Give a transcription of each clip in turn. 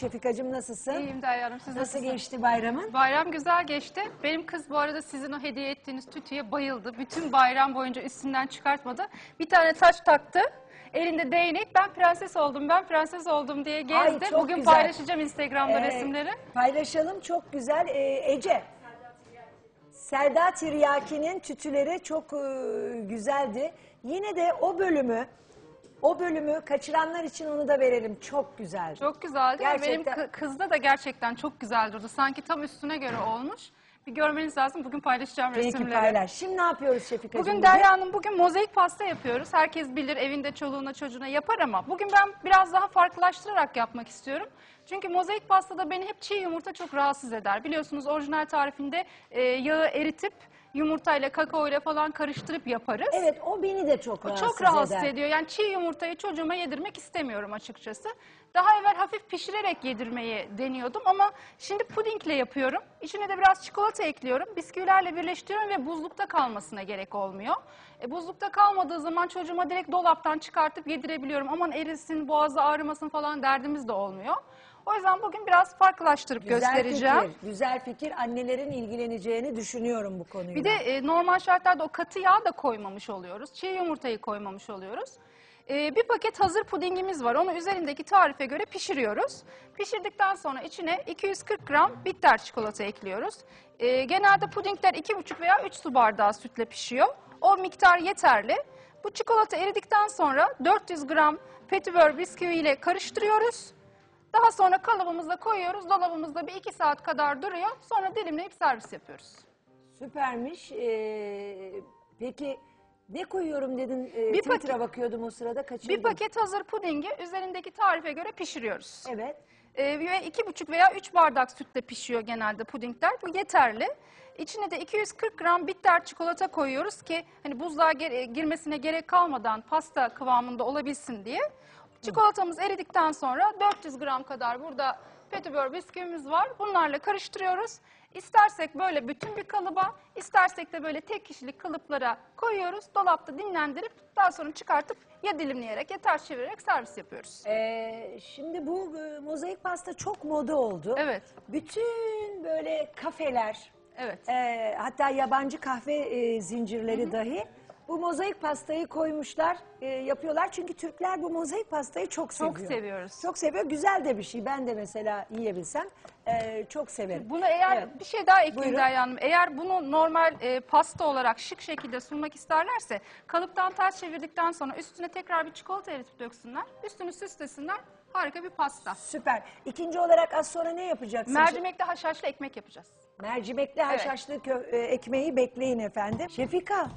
Şefikacığım nasılsın? İyiyim Derya Hanım. Siz Nasıl nasılsınız? geçti bayramın? Bayram güzel geçti. Benim kız bu arada sizin o hediye ettiğiniz tütüye bayıldı. Bütün bayram boyunca üstünden çıkartmadı. Bir tane taş taktı. Elinde değnek. Ben prenses oldum, ben prenses oldum diye Ay, gezdi. çok Bugün güzel. paylaşacağım Instagram'da Ee, resimleri. Paylaşalım çok güzel. Ee, Ece. Selda Tiryaki'nin tütüleri çok e, güzeldi. Yine de o bölümü o bölümü kaçıranlar için onu da verelim. Çok güzeldi. Çok güzeldi. Benim Gerçekten. kı- kızda da gerçekten çok güzel durdu. Sanki tam üstüne göre olmuş. Bir görmeniz lazım. Bugün paylaşacağım Peki resimleri. paylaş. Şimdi ne yapıyoruz Şefikacığım? Bugün Derya Hanım bugün mozaik pasta yapıyoruz. Herkes bilir evinde çoluğuna çocuğuna yapar ama bugün ben biraz daha farklılaştırarak yapmak istiyorum. Çünkü mozaik pastada beni hep çiğ yumurta çok rahatsız eder. Biliyorsunuz orijinal tarifinde e, yağı eritip yumurtayla kakaoyla falan karıştırıp yaparız. Evet o beni de çok rahatsız çok rahatsız eder. ediyor. Yani çiğ yumurtayı çocuğuma yedirmek istemiyorum açıkçası. Daha evvel hafif pişirerek yedirmeyi deniyordum ama şimdi pudingle yapıyorum. İçine de biraz çikolata ekliyorum. Bisküvilerle birleştiriyorum ve buzlukta kalmasına gerek olmuyor. E, buzlukta kalmadığı zaman çocuğuma direkt dolaptan çıkartıp yedirebiliyorum. Aman erisin, boğazı ağrımasın falan derdimiz de olmuyor. O yüzden bugün biraz farklılaştırıp Güzel göstereceğim. fikir. Güzel fikir. Annelerin ilgileneceğini düşünüyorum bu konuyla. Bir de e, normal şartlarda o katı yağ da koymamış oluyoruz. Çiğ yumurtayı koymamış oluyoruz. E, bir paket hazır pudingimiz var. Onu üzerindeki tarife göre pişiriyoruz. Pişirdikten sonra içine 240 gram bitter çikolata ekliyoruz. E, genelde pudingler 2,5 veya 3 su bardağı sütle pişiyor. O miktar yeterli. Bu çikolata eridikten sonra 400 gram petibör bisküvi ile karıştırıyoruz. Daha sonra kalıbımıza koyuyoruz. Dolabımızda bir iki saat kadar duruyor. Sonra dilimleyip servis yapıyoruz. Süpermiş. Ee, peki ne koyuyorum dedin? Ee, Bir Twitter'a paket- bakıyordum o sırada kaçırdım. Bir paket hazır pudingi üzerindeki tarife göre pişiriyoruz. Evet. Ee, ve iki buçuk veya üç bardak sütle pişiyor genelde pudingler. Bu yeterli. İçine de 240 gram bitter çikolata koyuyoruz ki hani buzluğa girmesine gerek kalmadan pasta kıvamında olabilsin diye. Çikolatamız eridikten sonra 400 gram kadar burada petibör bisküvimiz var. Bunlarla karıştırıyoruz. İstersek böyle bütün bir kalıba, istersek de böyle tek kişilik kalıplara koyuyoruz. Dolapta dinlendirip daha sonra çıkartıp ya dilimleyerek ya ters çevirerek servis yapıyoruz. Ee, şimdi bu e, mozaik pasta çok moda oldu. Evet. Bütün böyle kafeler, Evet. e, hatta yabancı kahve e, zincirleri dahi bu mozaik pastayı koymuşlar, e, yapıyorlar. Çünkü Türkler bu mozaik pastayı çok seviyor. Çok seviyoruz. Çok seviyor. Güzel de bir şey. Ben de mesela yiyebilsem e, çok severim. Bunu eğer Evet. bir şey daha ekleyeyim Buyurun. Derya Hanım. Eğer bunu normal e, pasta olarak şık şekilde sunmak isterlerse kalıptan ters çevirdikten sonra üstüne tekrar bir çikolata eritip döksünler. Üstünü süslesinler. Harika bir pasta. Süper. İkinci olarak az sonra ne yapacaksın? Mercimekli haşhaşlı ekmek yapacağız. Mercimekli haşhaşlı kö- e, ekmeği bekleyin efendim. Şefika,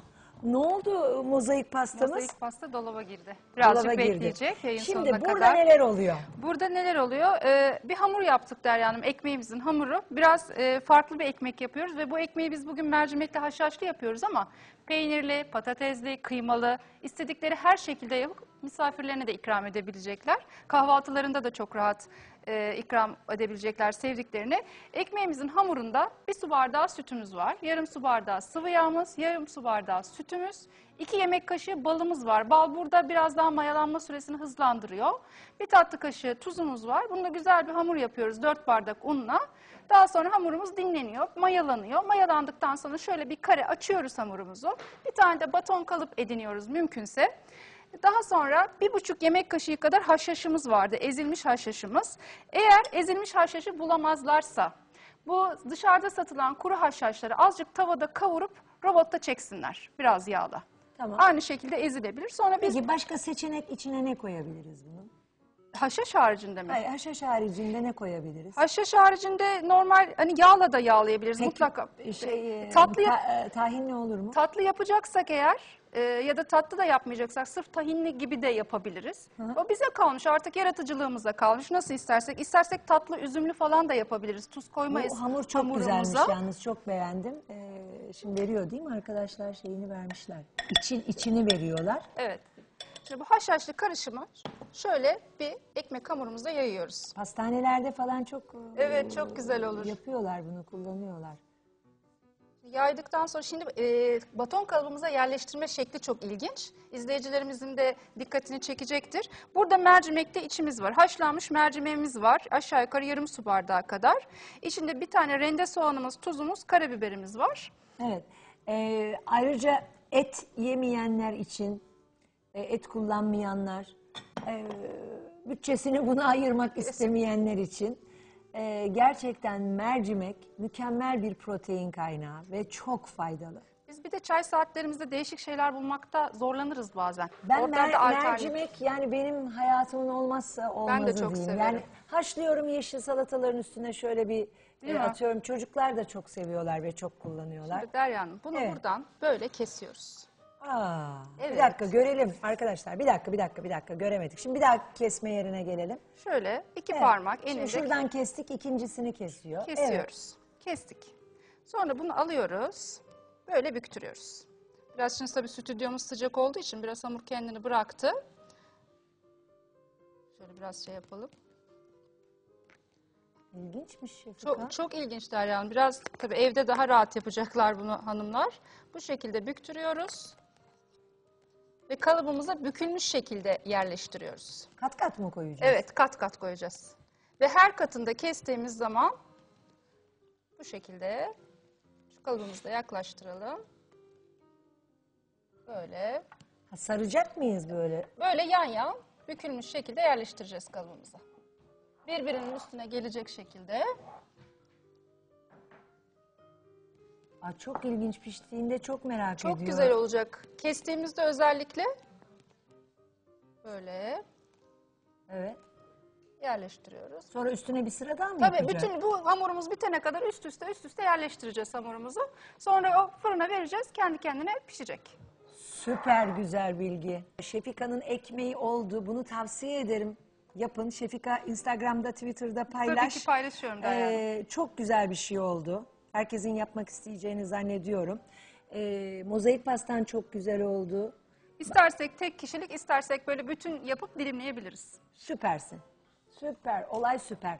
ne oldu mozaik pastamız? Mozaik pasta dolaba girdi. Birazcık Dolaba girdi. bekleyecek yayın Şimdi sonuna burada kadar. neler oluyor? Burada neler oluyor? Ee, bir hamur yaptık Derya Hanım, ekmeğimizin hamuru. Biraz e, farklı bir ekmek yapıyoruz ve bu ekmeği biz bugün mercimekli haşhaşlı yapıyoruz ama peynirli, patatesli, kıymalı, istedikleri her şekilde yapıp misafirlerine de ikram edebilecekler. Kahvaltılarında da çok rahat e, ikram edebilecekler sevdiklerini. Ekmeğimizin hamurunda bir su bardağı sütümüz var, yarım su bardağı sıvı yağımız, yarım su bardağı sütümüz, iki yemek kaşığı balımız var. Bal burada biraz daha mayalanma süresini hızlandırıyor. Bir tatlı kaşığı tuzumuz var. Bunu da güzel bir hamur yapıyoruz 4 bardak unla. Daha sonra hamurumuz dinleniyor, mayalanıyor. Mayalandıktan sonra şöyle bir kare açıyoruz hamurumuzu. Bir tane de baton kalıp ediniyoruz mümkünse. Daha sonra bir buçuk yemek kaşığı kadar haşhaşımız vardı, ezilmiş haşhaşımız. Eğer ezilmiş haşhaşı bulamazlarsa, bu dışarıda satılan kuru haşhaşları azıcık tavada kavurup robotta çeksinler, biraz yağla. Tamam. Aynı şekilde ezilebilir. Sonra biz Peki başka seçenek içine ne koyabiliriz bunun? Haşhaş haricinde mi? Hayır, haşhaş haricinde ne koyabiliriz? Haşhaş haricinde normal hani yağla da yağlayabiliriz Peki, mutlaka. Şey, e, tatlı yap- ta- e, tahin ne olur mu? tatlı yapacaksak eğer e, ya da tatlı da yapmayacaksak sırf tahinli gibi de yapabiliriz. O bize kalmış artık yaratıcılığımıza kalmış. Nasıl istersek. İstersek tatlı üzümlü falan da yapabiliriz. Tuz koymayız. Bu hamur çok hamurumuza. güzelmiş yalnız çok beğendim. Ee, şimdi veriyor değil mi arkadaşlar şeyini vermişler. İçin içini veriyorlar. Evet. Şimdi bu haşhaşlı karışımı şöyle bir ekmek hamurumuza yayıyoruz. Pastanelerde falan çok e, Evet, çok güzel olur. Yapıyorlar bunu kullanıyorlar. Yaydıktan sonra şimdi e, baton kalıbımıza yerleştirme şekli çok ilginç. İzleyicilerimizin de dikkatini çekecektir. Burada mercimekte içimiz var. Haşlanmış mercimeğimiz var. Aşağı yukarı yarım su bardağı kadar. İçinde bir tane rende soğanımız, tuzumuz, karabiberimiz var. Evet. Ee, ayrıca et yemeyenler için, e, et kullanmayanlar, e, bütçesini buna ayırmak istemeyenler için e, gerçekten mercimek mükemmel bir protein kaynağı ve çok faydalı. Biz bir de çay saatlerimizde değişik şeyler bulmakta zorlanırız bazen. Ben mer- alternatif- mercimek yani benim hayatımın olmazsa olmazı çok diyeyim. severim. Yani haşlıyorum yeşil salataların üstüne şöyle bir e, mi? atıyorum. Çocuklar da çok seviyorlar ve çok kullanıyorlar. Derya Hanım bunu Evet. buradan böyle kesiyoruz. Aa, Bir Evet. dakika görelim arkadaşlar. Bir dakika, bir dakika, bir dakika göremedik. Şimdi bir daha kesme yerine gelelim. Şöyle iki Evet. parmak Şimdi eninde şuradan kestik, ikincisini kesiyor. Evet. kesiyoruz. Kestik. Sonra bunu alıyoruz. Böyle büktürüyoruz. Biraz şimdi tabii stüdyomuz sıcak olduğu için biraz hamur kendini bıraktı. Şöyle biraz şey yapalım. İlginçmiş Şefika. Çok, çok ilginç Derya Hanım. Biraz tabii evde daha rahat yapacaklar bunu hanımlar. Bu şekilde büktürüyoruz. Ve kalıbımıza bükülmüş şekilde yerleştiriyoruz. Kat kat mı koyacağız? Evet, kat kat koyacağız. Ve her katında kestiğimiz zaman bu şekilde şu kalıbımızı da yaklaştıralım. Böyle, Ha, saracak mıyız böyle? böyle yan yan bükülmüş şekilde yerleştireceğiz kalıbımıza. Birbirinin üstüne gelecek şekilde. Aa, çok ilginç piştiğinde çok merak Çok ediyorum. güzel olacak. Kestiğimizde özellikle böyle Evet. yerleştiriyoruz. Sonra üstüne bir sıradan mı Tabii yapacağız? bütün bu hamurumuz bitene kadar üst üste üst üste yerleştireceğiz hamurumuzu. Sonra o fırına vereceğiz. Kendi kendine pişecek. Süper güzel bilgi. Şefika'nın ekmeği oldu. Bunu tavsiye ederim. Yapın. Şefika Instagram'da, Twitter'da paylaş. Tabii ki paylaşıyorum Derya Hanım. Ee, çok güzel bir şey oldu. Herkesin yapmak isteyeceğini zannediyorum. Ee, mozaik pastan çok güzel oldu. İstersek tek kişilik, istersek böyle bütün yapıp dilimleyebiliriz. Süpersin. Süper. Olay süper.